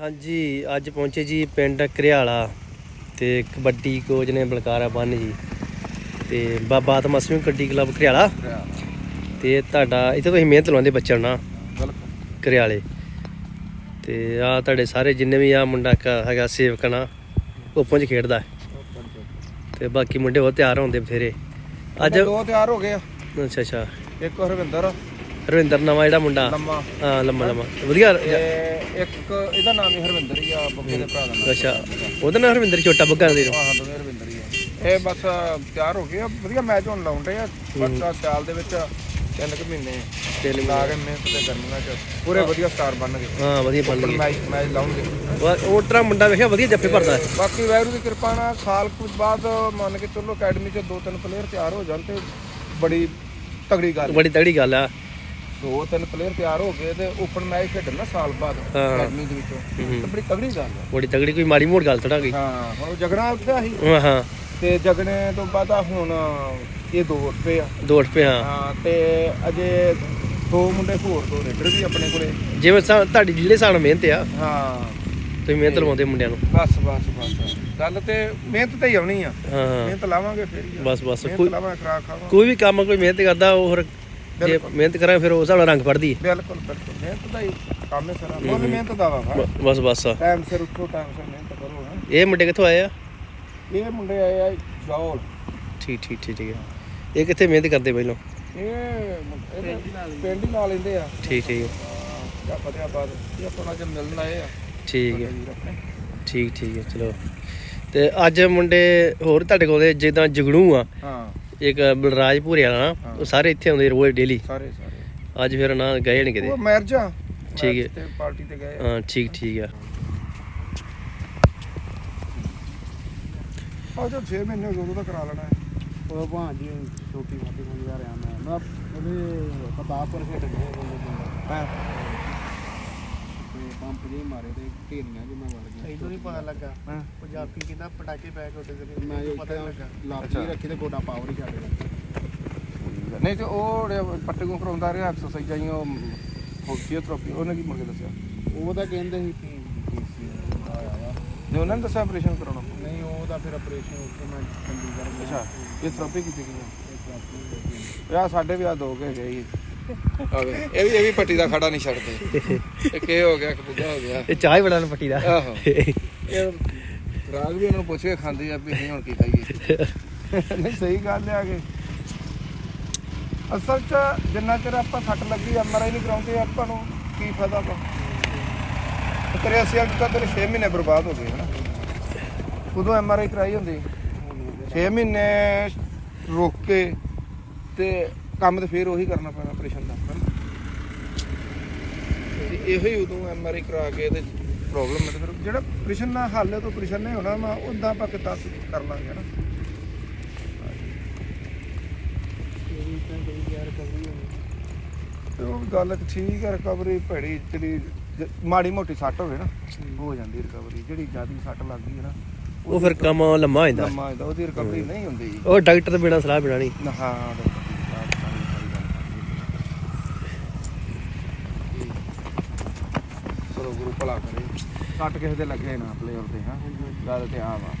ਹਾਂਜੀ ਅੱਜ ਪਹੁੰਚੇ ਜੀ ਪਿੰਡ ਘਰਿਆਲਾ ਤੇ ਕਬੱਡੀ ਕੋਚ ਨੇ ਬਲਕਾਰਾ ਬੰਨ ਜੀ ਤੇ ਬਾਬਾ ਆਤਮਾ ਸਿੰਘ ਕਬੱਡੀ ਕਲੱਬ ਘਰਿਆਲਾ ਤੇ ਤੁਹਾਡਾ ਇੱਥੇ ਤੁਸੀਂ ਮਿਹਨਤ ਲਾਉਂਦੇ ਬੱਚਿਆਂ ਨਾਲ ਘਰਿਆਲੇ ਤੇ ਆ ਤੁਹਾਡੇ ਸਾਰੇ ਜਿੰਨੇ ਵੀ ਆ ਮੁੰਡਾ ਹੈਗਾ ਸੇਵਕ ਨਾ ਉਹ ਪੁੰਜ ਖੇਡਦਾ। ਤੇ ਬਾਕੀ ਮੁੰਡੇ ਬਹੁਤ ਤਿਆਰ ਹੁੰਦੇ ਬਥੇਰੇ। ਅੱਜ ਦੋ ਤਿਆਰ ਹੋ ਗਏ ਆ। ਅੱਛਾ ਅੱਛਾ। ਇੱਕ ਹਰਵਿੰਦਰ ਰਵਿੰਦਰ ਨਵਾਂ ਜਿਹੜਾ ਮੁੰਡਾ? ਲੰਮਾ। ਹਾਂ ਲੰਮਾ ਲੰਮਾ। ਵਧੀਆ। ਤੇ ਇੱਕ ਇਹਦਾ ਨਾਮ ਹੀ ਹਰਵਿੰਦਰ ਹੀ ਆ ਬੱਗੇ ਦੇ ਭਰਾ ਦਾ ਨਾਮ ਅੱਛਾ। ਉਹਦਾ ਨਾਮ ਹਰਵਿੰਦਰ ਛੋਟਾ ਬੱਗਾ ਦੇ ਆਹ ਦੋਵੇਂ ਹਰਵਿੰਦਰ ਹੀ ਆ। ਇਹ ਬਸ ਤਿਆਰ ਹੋ ਗਏ ਆ। ਵਧੀਆ ਮੈਚ ਹੋਣ ਲਾਉਂਦੇ ਆ। ਬਸ ਆਹ ਸਿਆਲ ਦੇ ਵਿੱਚ ਤਿੰਨ ਕੁ ਮਹੀਨੇ ਤਿੰਨ ਲਾ ਕੇ ਮਿਹਨਤ ਤੇ ਗਰਮੀਆਂ ਚ। ਪੂਰੇ ਵਧੀਆ ਸਟਾਰ ਬਣਨਗੇ ਹਾਂ ਵਧੀਆ ਬਣ ਗਈ ਮੈਚ ਮੈਚ ਲਾਉਣਗੇ ਉਹ ਤਰਾ ਮੁੰਡਾ ਵੇਖਿਆ ਵਧੀਆ ਜੱਫੇ ਭਰਦਾ। ਹੈ। ਬਾਕੀ ਵੈਰੂ ਦੀ ਕਿਰਪਾ ਨਾਲ ਸਾਲ ਕੁ ਬਾਅਦ ਮੰਨ ਕੇ ਚੱਲੋ ਅਕੈਡਮੀ ਚ ਦੋ ਤਿੰਨ ਪਲੇਅਰ ਤਿਆਰ ਹੋ ਜਾਣ ਤੇ ਬੜੀ ਤਗੜੀ ਗੱਲ ਬੜੀ ਤਗੜੀ ਗੱਲ ਆ। ਦੋ ਤਿੰਨ ਪਲੇਅਰ ਤਿਆਰ ਹੋ ਗਏ ਤੇ ਓਪਨ ਮੈਚ ਖੇਡਣ ਨਾ ਸਾਲ ਬਾਅਦ ਹਾਂ। ਅਕੈਡਮੀ ਦੇ ਵਿੱਚੋਂ। ਤੇ ਬੜੀ ਤਗੜੀ ਗੱਲ ਆ। ਬੜੀ ਤਗੜੀ ਕੋਈ ਮਾੜੀ ਮੋੜ ਗੱਲ ਥੋੜਾ ਗਈ ਹਾਂ ਹੁਣ ਉਹ ਜਗਣਾ ਉੱਠਿਆ ਸੀ। ਹਾਂ ਹਾਂ। ਤੇ ਜਗਣੇ ਤੋਂ ਬਾਅਦ ਆ ਹੁਣ ਇਹ ਦੋ ਉੱਠੇ ਆ। ਦੋ ਪਏ ਹਾਂ। ਹਾਂ ਤੇ ਅਜੇ ਦੋ ਮੁੰਡੇ ਹੋਰ ਦੋ ਰੇਡਰ ਵੀ ਆਪਣੇ ਕੋਲੇ। ਜਿਵੇਂ ਸਾ- ਤੁਹਾਡੀ ਜਿਹੜੇ ਸਾਨ ਮਿਹਨਤ ਆ ਹਾਂ। ਤੁਸੀਂ ਮਿਹਨਤ ਲਵਾਉਂਦੇ ਮੁੰਡਿਆਂ ਨੂੰ। ਬਸ ਬਸ ਬਸ। ਗੱਲ ਤੇ ਮਿਹਨਤ ਤੇ ਹੀ ਆਉਣੀ ਆ। ਹਾਂ ਮਿਹਨਤ ਲਾਵਾਂਗੇ ਫੇਰ ਹੀ ਆ। ਬਸ ਬਸ। ਮਿਹਨਤ ਕੋਈ ਲਾਵਾਂਗੇ ਖਰਾਕ ਖਾਵਾਂਗੇ। ਕੋਈ ਵੀ ਕੰਮ ਕੋਈ ਮਿਹਨਤ ਕਰਦਾ ਉਹ ਫਿਰ ਜੇ ਮਿਹਨਤ ਕਰਾਂ ਫਿਰ ਉਸ ਨਾਲ ਰੰਗ ਫੜਦੀ ਹੈ। ਬਿਲਕੁਲ ਬਿਲਕੁਲ। ਮਿਹਨਤ ਦਾ ਹੀ ਕੰਮ ਹੈ ਸਾਰਾ। ਮੁੱਲ ਮਿਹਨਤ ਦਾ ਵਾ ਬ- ਬਸ ਬਸ। ਟਾਈਮ ਸਿਰ ਉੱਠੋ ਟਾਈਮ ਸਿਰ ਮਿਹਨਤ ਕਰੋ ਹਾਂ। ਇਹ ਮੁੰਡੇ ਕਿੱਥੋਂ ਆਏ ਆ? ਇਹ ਮੁੰਡੇ ਆਏ ਆ ਜੌਲ ਠੀਕ ਠੀਕ ਠੀਕ ਠੀਕ ਹੈ। ਇਹ ਕਿੱਥੇ ਮਿਹਨਤ ਕਰਦੇ ਪਹਿਲਾਂ? ਇਹ ਮੁੰ- ਇਹ ਪਿੰਡ ਹੀ ਲਾ ਲੈਂਦੇ ਆ। ਠੀਕ ਠੀਕ। ਜਾਂ ਫਤਿਆਬਾਦ ਇਹ ਆਪਣਾ ਜੇ ਮਿਲਣ ਆਏ ਆ। ਠੀਕ ਹੈ। ਵੀਰ ਆਪਣੇ ਠੀਕ ਠੀਕ ਹੈ ਚਲੋ। ਤੇ ਅੱਜ ਮੁੰਡੇ ਹੋਰ ਤੁਹਾਡੇ ਕੋਲ ਜਿੱਦਾਂ ਜਗਣੂ ਆ। ਹਾਂ। ਇੱਕ ਬਲਰਾਜ ਭੂਰੇ ਵਾਲਾ ਨਾ। ਉਹ ਸਾਰੇ ਇੱਥੇ ਆਉਂਦੇ ਰੋਜ਼ ਡੇਲੀ ਸਾਰੇ ਸਾਰੇ। ਅੱਜ ਫਿਰ ਨਾ ਗਏ ਨਹੀਂ ਕਿਤੇ। ਉਹ ਮੈਰਜਾ ਠੀਕ ਹੈ। ਤੇ ਪਾਰਟੀ ਤੇ ਗਏ। ਆ। ਹਾਂ ਠੀਕ ਠੀਕ ਆ। ਆ ਜੋ 6 ਮਹੀਨੇ ਹੋ ਗਏ ਤਾਂ ਕਰਾ ਲੈਣਾ ਹੈ। ਉਹ ਭਾਂ ਜੀ ਛੋਟੀ ਮੋਟੀ ਕੋਈ ਜਾ ਰਿਹਾ ਮੈਂ। ਮੈਂ ਉਹਦੇ ਪ੍ਰਤਾਪਪੁਰ ਖੇਡ ਗਿਆ ਪੰਪ ਜੇ ਮਾਰੇ ਤੇ ਢੇਰੀਆਂ ਜੇ ਮੈਂ ਵੜ ਗਿਆ ਇਦੋਂ ਨਹੀਂ ਪਤਾ ਲੱਗਾ। ਹਾਂ। ਪੰਜਾਬੀ ਕਿੰਨਾ ਪਟਾਕੇ ਪੈ ਕੇ ਉੱਡੇ ਤੇ ਮੈਂ ਜੋ ਪਤਾ ਨਹੀਂ ਲੱਗਾ। ਲਾਪੀ ਰੱਖੀ ਤੇ ਗੋਡਾ ਪਾਵਰ ਹੀ ਛੱਡ ਗਿਆ ਨਹੀਂ ਤੇ ਉਹ ਜਿਹੜੇ ਪੱਟੇ ਨੂੰ ਕਰਾਉਂਦਾ ਰਿਹਾ ਐਕਸਰਸਾਈਜ਼ਾਂ ਹੀ ਉਹ ਫਿਜ਼ੀਓਥੈਰੇਪੀ ਉਹਨੇ ਕੀ ਮੁੜ ਕੇ ਦੱਸਿਆ? ਉਹ ਤਾਂ ਕਹਿੰਦੇ ਸੀ ਕਿ ਆਇਆ ਵਾ। ਨੇ ਉਹਨਾਂ ਨੇ ਦੱਸਿਆ ਆਪਰੇਸ਼ਨ ਕਰਾਉਣਾ। ਨਹੀਂ ਉਹਦਾ ਫਿਰ ਆਪਰੇਸ਼ਨ ਉੱਥੇ ਮੈਂ ਚੰਡੀਗੜ੍ਹ ਗਿਆ। ਅੱਛਾ ਇਹ ਥੈਰੇਪੀ ਕੀਤੀ ਗਈ ਇਹ ਥੈਰੇਪੀ ਆ ਸਾਡੇ ਵੀ ਆ ਦੋ ਕੇ ਗਏ ਆਵੇ। ਇਹ ਵੀ ਇਹ ਵੀ ਪੱਟੀ ਦਾ ਖੜਾ ਨਹੀਂ ਛੱਡਦੇ। ਇਹ ਹੋ ਗਿਆ ਇੱਕ ਬੁੱਗਾ ਹੋ ਗਿਆ। ਇਹ ਚਾਹ ਹੀ ਬੜਾ ਪੱਟੀ ਦਾ। ਆਹੋ। ਇਹ ਰਾਗ ਵੀ ਉਹਨਾਂ ਨੂੰ ਪੁੱਛ ਕੇ ਖਾਂਦੇ ਆ ਵੀ ਅਸੀਂ ਹੁਣ ਕੀ ਖਾਈਏ। ਨਹੀਂ ਸਹੀ ਗੱਲ ਆ ਕਿ ਅਸਲ 'ਚ ਜਿੰਨਾ ਚਿਰ ਆਪਾਂ ਸੱਟ ਲੱਗੀ ਐਮਆਰਆਈ ਨਹੀਂ ਕਰਾਉਂਦੇ ਆਪਾਂ ਨੂੰ ਕੀ ਫਾਇਦਾ ਵਾ? ਤੇਰੇ ਅਸੀਂ ਅੱਜ ਤੱਕ ਤੇਰੇ 6 ਮਹੀਨੇ ਬਰਬਾਦ ਹੋ ਗਏ ਹਨਾ? ਉਦੋਂ ਐਮਆਰਆਈ ਕਰਾਈ ਹੁੰਦੀ। 6 ਮਹੀਨੇ ਰੋਕ ਕੇ ਤੇ ਕੰਮ ਤੇ ਫੇਰ ਉਹੀ ਕਰਨਾ ਪੈਣਾ ਆਪਰੇਸ਼ਨ ਦਾ ਤੇ ਇਹੋ ਹੀ ਉਦੋਂ ਐਮਆਰਆਈ ਕਰਾ ਕੇ ਤੇ ਪ੍ਰੋਬਲਮ ਹੈ ਤੇ ਫਿਰ ਜਿਹੜਾ ਆਪਰੇਸ਼ਨ ਨਾਲ ਹੱਲ ਹੈ ਤਾਂ ਆਪਰੇਸ਼ਨ ਨਹੀਂ ਹੋਣਾ ਵਾ ਉਦਾਂ ਆਪਾਂ ਕਿਤਾ ਕਰ ਲਾਂਗੇ ਹਨਾ? ਤੇ ਉਹ ਗੱਲ ਠੀਕ ਹੈ ਰਿਕਵਰੀ ਭੈੜੀ ਜਿਹੜੀ ਮਾੜੀ ਮੋਟੀ ਸੱਟ ਹੋਵੇ ਨਾ ਹੋ। ਜਾਂਦੀ ਰਿਕਵਰੀ ਜਿਹੜੀ ਜ਼ਿਆਦਾ ਸੱਟ ਲੱਗ ਗਈ ਹੈ ਨਾ ਉਹ ਫਿਰ ਕੰਮ ਲੰਮਾ ਹੋ ਜਾਂਦਾ। ਲੰਮਾ ਇਹਦਾ ਉਹਦੀ ਰਿਕਵਰੀ ਨਹੀਂ ਹੁੰਦੀ ਉਹ ਡਾਕਟਰ ਤੋਂ ਬਿਨਾ ਸਲਾਹ ਬਿਨਾ ਨਹੀਂ ਨਾ, ਹਾਂ ਡਾਕਟਰ ਦੀ ਸਲਾਹ ਤਾਂ ਸਾਰੀ- ਸਾਰੀ ਗੱਲ ਕਰਨੀ ਚਲੋ ਗੁਰੂ ਭਲਾ ਕਰੇ। ਕੱਟ ਕਿਸੇ ਦੇ ਲੱਗੇ ਨਾ ਪਲੇਅਰ ਦੇ ਹਾਂ। ਗੱਲ ਤੇ ਆ। ਵਾ